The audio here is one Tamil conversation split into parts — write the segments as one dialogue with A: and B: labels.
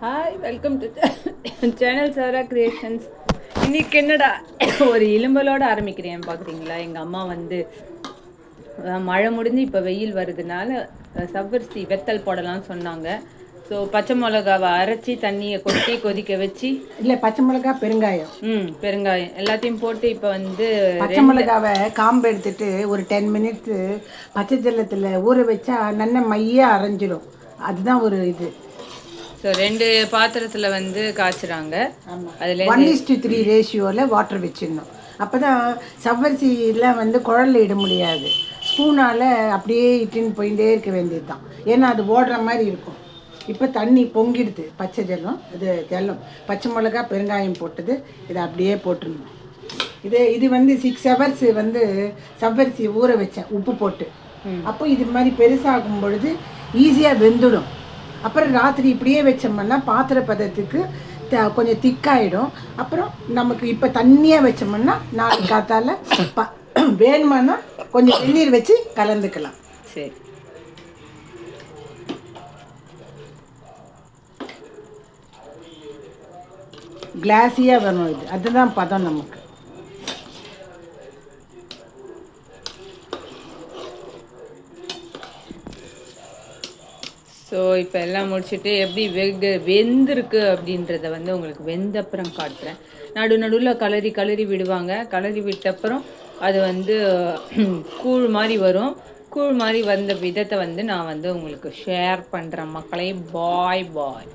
A: Hi welcome to channel Sara creations இன்னைக்கு என்னடா? ஒரு இலும்பலோட ஆரம்பிக்கிறேன் பார்க்குறீங்களா எங்கள் அம்மா வந்து மழை முடிஞ்சு இப்போ வெயில் வருதுனால சவ்வரிசி வெத்தல் போடலாம்னு சொன்னாங்க. ஸோ பச்சை மிளகாவை அரைச்சி தண்ணியை கொட்டி கொதிக்க வச்சு
B: இல்லை பச்சை மிளகா பெருங்காயம்.
A: ம் பெருங்காயம். எல்லாத்தையும் போட்டு இப்போ வந்து
B: பச்சை மிளகாவை காம்பு எடுத்துட்டு ஒரு டென் மினிட்ஸு பச்சை ஜல்லத்தில் ஊற வச்சா நல்ல மையாக அரைஞ்சிடும் அதுதான் ஒரு இது.
A: ஸோ ரெண்டு பாத்திரத்தில் வந்து காய்ச்சுறாங்க. அதில்
B: ஒன் இஸ் டு த்ரீ ரேஷியோவில் வாட்டர் வச்சிடணும் அப்போ தான் சவ்வரிசிலாம் வந்து குழல்ல இட முடியாது. ஸ்பூனால் அப்படியே இட்டுன்னு போயிட்டே இருக்க வேண்டியது தான் ஏன்னா அது ஓடுற மாதிரி இருக்கும். இப்போ தண்ணி பொங்கிடுது. பச்சை ஜல்லம் இது ஜல்லம் பச்சை மிளகா பெருங்காயம் போட்டது இதை அப்படியே போட்டுடணும். இது இது வந்து சிக்ஸ் ஹவர்ஸ் வந்து சவ்வரிசி ஊற வச்சேன். உப்பு போட்டு. அப்போ இது மாதிரி பெருசாகும் பொழுது ஈஸியாக வெந்துடும். அப்புறம் ராத்திரி இப்படியே வச்சோம்னா பாத்திர பதத்துக்கு த- கொஞ்சம் திக்காயிடும். அப்புறம் நமக்கு இப்போ தண்ணியாக வச்சோம்னா நாளைக்கு காத்தால ப வேணுமானா கொஞ்சம் வெந்நீர் வச்சு கலந்துக்கலாம்.
A: சரி.
B: கிளாஸியாக வரணும் இது. அதுதான் பதம் நமக்கு.
A: ஸோ இப்போ எல்லாம் முடிச்சுட்டு எப்படி வெகு வெந்திருக்கு அப்படின்றத வந்து உங்களுக்கு வெந்த அப்புறம் காட்டுறேன். நடு நடுவில் கலரி கலரி விடுவாங்க. கலரி விட்ட அப்புறம் அது வந்து கூழ் மாதிரி வரும். கூழ் மாதிரி வந்த விதத்தை வந்து நான் வந்து உங்களுக்கு ஷேர் பண்ணுறேன் மக்களை பாய் பாய்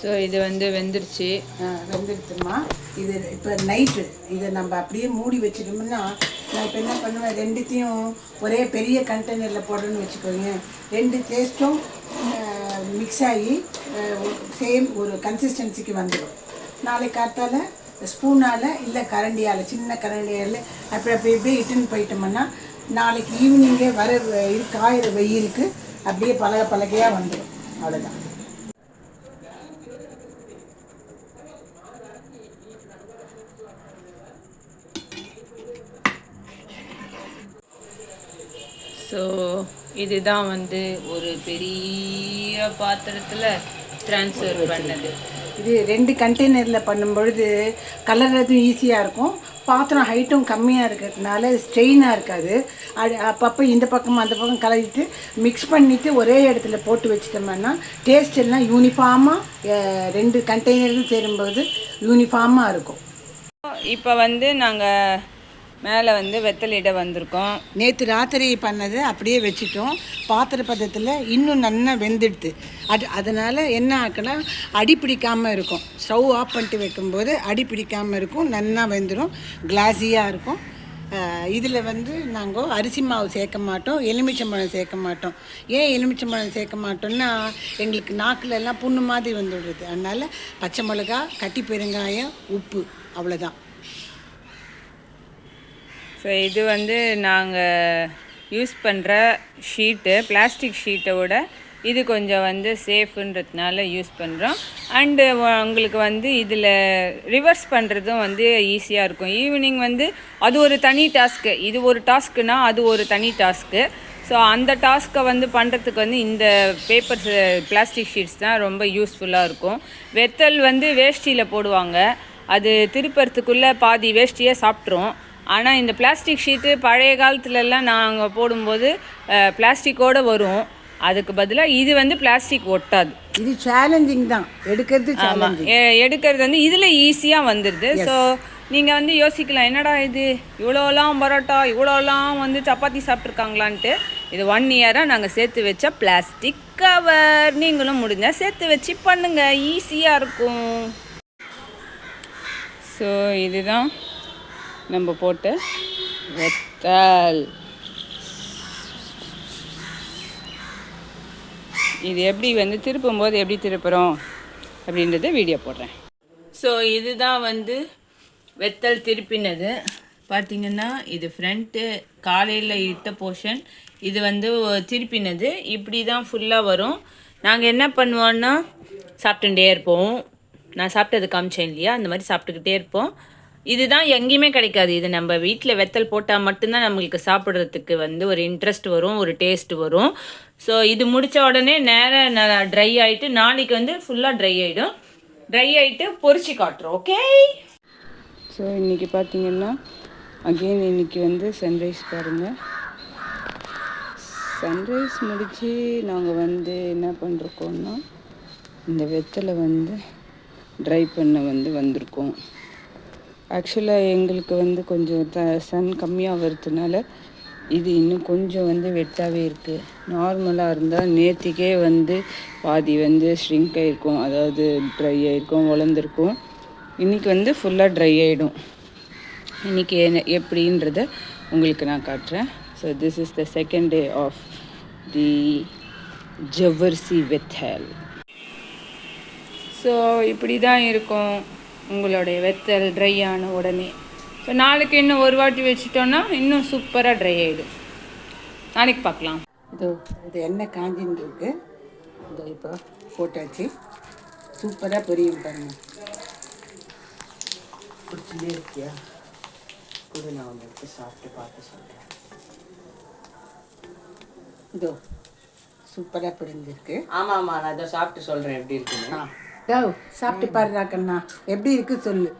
A: ஸோ இது வந்து வெந்துருச்சு.
B: வெந்துருச்சுமா. இது இப்போ நைட்டு இதை நம்ம அப்படியே மூடி வச்சிட்டோம்னா நான் இப்போ என்ன பண்ணுவேன் ரெண்டுத்தையும் ஒரே பெரிய கண்டெய்னரில் போடணும்னு வச்சுக்கோங்க. ரெண்டு டேஸ்ட்டும் மிக்ஸ் ஆகி சேம் ஒரு கன்சிஸ்டன்சிக்கு வந்துடும் நாளைக்கு காத்தால் ஸ்பூனால் இல்லை கரண்டியால் சின்ன கரண்டியால் அப்படி அப்படி இப்படியே இட்டுன்னு போயிட்டோம்னா நாளைக்கு ஈவினிங்கே வர காயிற வெயிலுக்கு அப்படியே பலக பலகையாக வந்துடும் அவ்வளோதான்
A: ஸோ இதுதான் வந்து ஒரு பெரிய பாத்திரத்தில் ட்ரான்ஸ்ஃபர் பண்ணது.
B: இது ரெண்டு கண்டெய்னரில் பண்ணும்பொழுது கலர்றதும் ஈஸியாக இருக்கும். பாத்திரம் ஹைட்டும் கம்மியாக இருக்கிறதுனால ஸ்ட்ரெயினாக இருக்காது. அது அப்பப்போ இந்த பக்கம் அந்த பக்கம் கலரிட்டு மிக்ஸ் பண்ணிவிட்டு ஒரே இடத்துல போட்டு வச்சிட்டோம்னா டேஸ்ட் எல்லாம் யூனிஃபார்மாக ரெண்டு கண்டெய்னரும் சேரும்போது யூனிஃபார்மாக இருக்கும்.
A: இப்போ வந்து நாங்கள் மேலே வந்து வெத்தலிட வந்திருக்கோம்.
B: நேற்று ராத்திரி பண்ணது அப்படியே வச்சிட்டோம். பாத்திர பதத்தில் இன்னும் நல்லா வெந்துடுது. அது அதனால் என்ன ஆக்கலாம் அடி பிடிக்காமல் இருக்கும். ஸ்டவ் ஆஃப் பண்ணிட்டு வைக்கும்போது அடி பிடிக்காமல் இருக்கும். நல்லா வெந்துடும் கிளாஸியாக இருக்கும். இதில் வந்து நாங்கள் அரிசி மாவு சேர்க்க மாட்டோம். எலுமிச்சம்பழம் சேர்க்க மாட்டோம். ஏன் எலுமிச்சம்பழம் சேர்க்க மாட்டோம்னா எங்களுக்கு நாக்குல எல்லாம் புண்ணு மாதிரி வந்துடுறது அதனால் பச்சை மிளகா கட்டி பெருங்காயம் உப்பு. அவ்வளோதான்
A: ஸோ இது வந்து நாங்கள் யூஸ் பண்ணுற ஷீட்டு பிளாஸ்டிக் ஷீட்டை விட இது கொஞ்சம் வந்து சேஃபுன்றதுனால யூஸ் பண்ணுறோம் அண்டு உங்களுக்கு வந்து இதில் ரிவர்ஸ் பண்ணுறதும் வந்து ஈஸியாக இருக்கும். ஈவினிங் வந்து அது ஒரு தனி டாஸ்க்கு இது ஒரு டாஸ்க்குனா அது ஒரு தனி டாஸ்க்கு ஸோ அந்த டாஸ்க்கை வந்து பண்ணுறதுக்கு வந்து இந்த பேப்பர்ஸ் பிளாஸ்டிக் ஷீட்ஸ் தான் ரொம்ப யூஸ்ஃபுல்லாக இருக்கும். வெத்தல் வந்து வேஷ்டியில் போடுவாங்க. அது திருப்பறத்துக்குள்ளே பாதி வேஷ்டியே சாப்பிட்ரும் ஆனால் இந்த பிளாஸ்டிக் ஷீட்டு பழைய காலத்துலலாம் நாங்கள் போடும்போது பிளாஸ்டிக்கோடு வரும். அதுக்கு பதிலாக இது வந்து பிளாஸ்டிக் ஒட்டாது.
B: இது சேலஞ்சிங் தான். எடுக்கிறது
A: ஆமாம் எடுக்கிறது வந்து இதில் ஈஸியாக வந்துடுது ஸோ நீங்கள் வந்து யோசிக்கலாம் என்னடா இது? இவ்வளோலாம் பரோட்டா இவ்வளோலாம் வந்து சப்பாத்தி சாப்பிட்ருக்காங்களான்ட்டு இது ஒன் இயராக நாங்கள் சேர்த்து வச்ச பிளாஸ்டிக் கவர் நீங்களும் முடிஞ்சால் சேர்த்து வச்சு பண்ணுங்கள் ஈஸியாக இருக்கும். ஸோ இதுதான். நம்ம போட்ட வெத்தல். இது எப்படி வந்து திருப்பும் போது எப்படி திருப்புறோம் அப்படின்றத வீடியோ போடுறேன். ஸோ இதுதான் வந்து வெத்தல் திருப்பினது. பார்த்தீங்கன்னா இது ஃப்ரண்ட்டு காலையில் இட்ட போர்ஷன் இது வந்து திருப்பினது. இப்படி தான் ஃபுல்லாக வரும். நாங்கள் என்ன பண்ணுவோன்னா சாப்பிட்டுட்டே இருப்போம். நான் சாப்பிட்டது காமிச்சேன் இல்லையா? அந்த மாதிரி சாப்பிட்டுக்கிட்டே இருப்போம். இதுதான் எங்கேயுமே கிடைக்காது. இது நம்ம வீட்டில் வெத்தல் போட்டால் மட்டும்தான் நம்மளுக்கு சாப்பிட்றதுக்கு வந்து ஒரு இன்ட்ரெஸ்ட் வரும் ஒரு டேஸ்ட் வரும். ஸோ இது முடித்த உடனே நேராக ட்ரை ஆகிட்டு நாளைக்கு வந்து ஃபுல்லாக ட்ரை ஆகிடும் ட்ரை ஆகிட்டு பொறிச்சு காட்டுறோம் ஓகே ஸோ இன்றைக்கி பார்த்தீங்கன்னா அகெயின் இன்னைக்கு வந்து சன்ரைஸ் பாருங்கள் சன்ரைஸ் முடித்து நாங்கள் வந்து என்ன பண்ணிருக்கோம்னா இந்த வெத்தலை வந்து ட்ரை பண்ண வந்து வந்திருக்கோம். ஆக்சுவலாக எங்களுக்கு வந்து கொஞ்சம் த சன் கம்மியாக வரதுனால இது இன்னும் கொஞ்சம் வந்து வெட்டாகவே இருக்குது நார்மலாக இருந்தால் நேற்றுக்கே வந்து பாதி வந்து ஷ்ரிங்க் ஆகிருக்கும் அதாவது ட்ரை ஆகிருக்கும் வளர்ந்துருக்கும். இன்றைக்கி வந்து ஃபுல்லாக ட்ரை ஆகிடும் இன்றைக்கி என்ன எப்படின்றத உங்களுக்கு நான் காட்டுறேன். So this is the second day of the javvarisi vathal so இப்படி தான் இருக்கும். உங்களுடைய வெத்தல் ட்ரை ஆன உடனே. ஸோ நாளைக்கு இன்னும் ஒரு வாட்டி வச்சுட்டோன்னா இன்னும் சூப்பராக ட்ரை ஆகிடும் நாளைக்கு பார்க்கலாம்.
B: இதோ இது எண்ணெய் காஞ்சின்னு இருக்கு. இதோ இப்போ போட்டாச்சு. சூப்பராக பொரியும் பாருங்க.
C: பிடிச்சிட்டே இருக்கியா? கூட நான் எடுத்து சாப்பிட்டு பார்த்து சொல்கிறேன்
B: இதோ சூப்பராக பொரிஞ்சிருக்கு.
C: ஆமாம் ஆமாம் நான் இதை சாப்பிட்டு சொல்கிறேன் எப்படி இருக்குன்னு.
B: டோ சாப்பிட்டு பாருடா கண்ணா. எப்படி இருக்கு சொல்லு.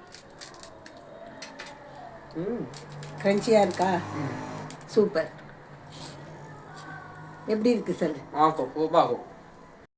C: ம்.
B: க்ரன்ச்சியாக இருக்கா? சூப்பர். எப்படி இருக்கு சொல்லு.